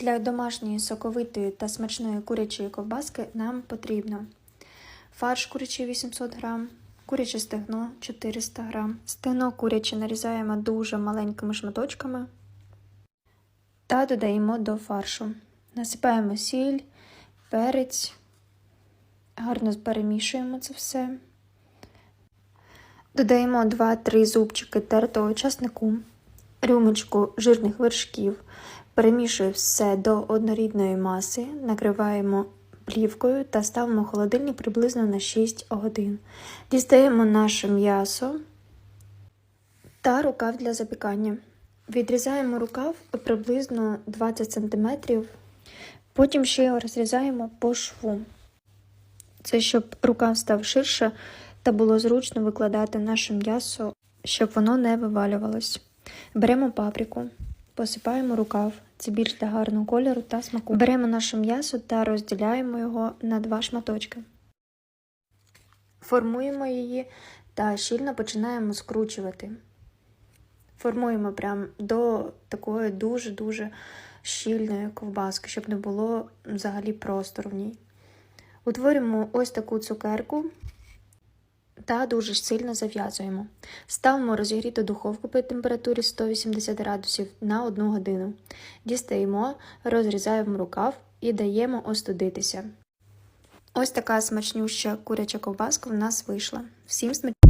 Для домашньої соковитої та смачної курячої ковбаски нам потрібно фарш курячий 800 г, куряче стегно 400 г. Стегно куряче нарізаємо дуже маленькими шматочками та додаємо до фаршу. Насипаємо сіль, перець, гарно перемішуємо це все. Додаємо 2-3 зубчики тертого часнику, рюмочку жирних вершків, перемішуємо все до однорідної маси, накриваємо плівкою та ставимо в холодильник приблизно на 6 годин. Дістаємо наше м'ясо та рукав для запікання. Відрізаємо рукав приблизно 20 см, потім ще його розрізаємо по шву. Це щоб рукав став ширше та було зручно викладати наше м'ясо, щоб воно не вивалювалось. Беремо паприку, посипаємо рукав, це більш для гарного кольору та смаку. Беремо наше м'ясо та розділяємо його на два шматочки. Формуємо її та щільно починаємо скручувати. Формуємо прям до такої дуже-дуже щільної ковбаски, щоб не було взагалі простору в ній. Утворюємо ось таку цукерку та дуже сильно зав'язуємо. Ставимо розігріту духовку при температурі 180 градусів на 1 годину. Дістаємо, розрізаємо рукав і даємо остудитися. Ось така смачнюща куряча ковбаска в нас вийшла. Всім смачного!